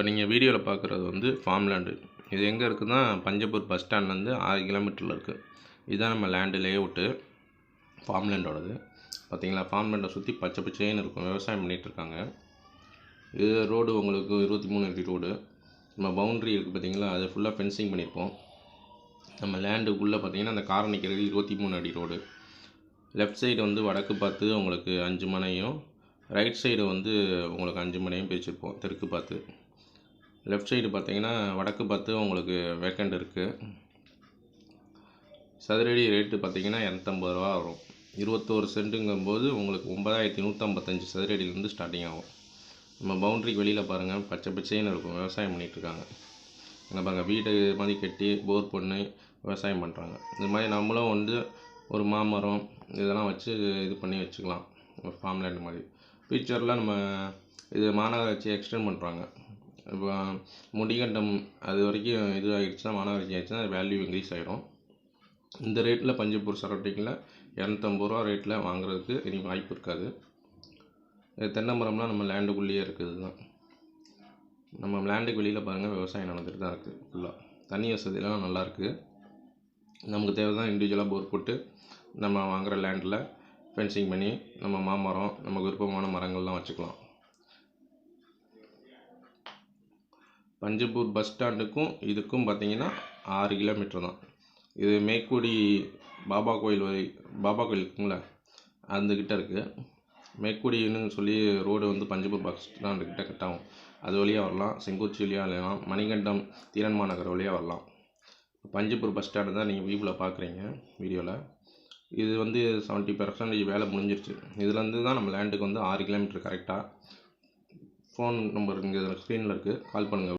இப்போ நீங்கள் வீடியோவில் பார்க்குறது வந்து ஃபார்ம் லேண்டு இது எங்கே இருக்குதுன்னா பஞ்சப்பூர் பஸ் ஸ்டாண்ட்லேருந்து ஆறு கிலோமீட்டரில் இருக்குது இதுதான் நம்ம லேண்டு லேஅவுட்டு ஃபார்ம் லேண்டோடது பார்த்தீங்களா ஃபார்ம் லேண்டை சுற்றி பச்சை பச்சைன்னு இருக்கும். விவசாயம் பண்ணிகிட்டு இருக்காங்க. இது ரோடு உங்களுக்கு இருபத்தி மூணு அடி ரோடு நம்ம பவுண்ட்ரி இருக்குது பார்த்தீங்களா அதை ஃபுல்லாக ஃபென்சிங் பண்ணியிருப்போம் நம்ம லேண்டுக்குள்ளே பார்த்தீங்கன்னா அந்த காரை நிற்கிறது இருபத்தி மூணு அடி ரோடு லெஃப்ட் சைடு வந்து வடக்கு பார்த்து உங்களுக்கு அஞ்சு மனையும் ரைட் சைடு வந்து உங்களுக்கு அஞ்சு மனையும் பிரிச்சிருப்போம் தெற்கு பார்த்து. லெஃப்ட் சைடு பார்த்தீங்கன்னா வடக்கு பார்த்து உங்களுக்கு வேக்கண்ட் இருக்குது சதுரடி ரேட்டு பார்த்தீங்கன்னா இரநூத்தம்பது ரூபா வரும். இருபத்தோரு சென்ட்டுங்கும்போது உங்களுக்கு ஒன்பதாயிரத்தி நூற்றம்பத்தஞ்சு சதுரடியிலேருந்து ஸ்டார்டிங் ஆகும். நம்ம பவுண்ட்ரிக்கு வெளியில் பாருங்கள் பச்சை பச்சைன்னு இருக்கும். விவசாயம் பண்ணிகிட்ருக்காங்க என்ன பாருங்கள் வீடு மாதிரி கட்டி போர் பண்ணி விவசாயம் பண்ணுறாங்க இது மாதிரி நம்மளும் வந்து ஒரு மாமரம் இதெல்லாம் வச்சு இது பண்ணி வச்சுக்கலாம். ஃபார்ம்லேண்ட் மாதிரி. ஃபியூச்சரில் நம்ம இது மாநகராட்சி எக்ஸ்டெண்ட் பண்ணுறாங்க இப்போ முடிகண்டம் அது வரைக்கும் இது ஆகிடுச்சுன்னா மாநகராட்சி ஆகிடுச்சுன்னா வேல்யூ இன்க்ரீஸ் ஆகிடும் இந்த ரேட்டில் பஞ்சப்பூர் சரௌண்டிங்கில் இரநூத்தம்பது ரூபா ரேட்டில் வாங்குறதுக்கு இனி வாய்ப்பு இருக்காது. தென்னமரம்லாம் தென்னை மரம்லாம் நம்ம லேண்டுக்குள்ளேயே இருக்குது தான் நம்ம லேண்டுக்கு வெளியில் பாருங்கள் விவசாயம் நடந்துட்டு தான் இருக்குது ஃபுல்லாக தண்ணி வசதியெல்லாம் நல்லாயிருக்கு நமக்கு தேவை தான் இண்டிவிஜுவலாக போர் போட்டு நம்ம வாங்குகிற லேண்டில் ஃபென்சிங் பண்ணி நம்ம மாமரம் நமக்கு விருப்பமான மரங்கள்லாம் வச்சுக்கலாம். பஞ்சப்பூர் பஸ் ஸ்டாண்டுக்கும் இதுக்கும் பார்த்தீங்கன்னா ஆறு கிலோமீட்டர் தான். இது மேற்குடி பாபா கோயில் வரை பாபா கோயில் இருக்குங்களா அதுக்கிட்ட இருக்குது மேற்குடின்னு சொல்லி ரோடு வந்து பஞ்சப்பூர் பஸ் ஸ்டாண்டுக்கிட்ட கட் ஆகும் அது வழியாக வரலாம். செங்குச்சி வழியாக வரலாம் மணிகண்டம் தீரன்மா நகர் வழியாக வரலாம். பஞ்சப்பூர் பஸ் ஸ்டாண்டு தான் நீங்கள் வியூவில் பார்க்குறீங்க வீடியோவில் இது வந்து செவன்ட்டி பர்சன்டேஜ் வேலை முடிஞ்சிருச்சு. இதுலேருந்து தான் நம்ம லேண்டுக்கு வந்து ஆறு கிலோமீட்டர் கரெக்டாக ஃபோன் நம்பர் இங்கே ஸ்க்ரீனில் இருக்குது கால் பண்ணுங்கள்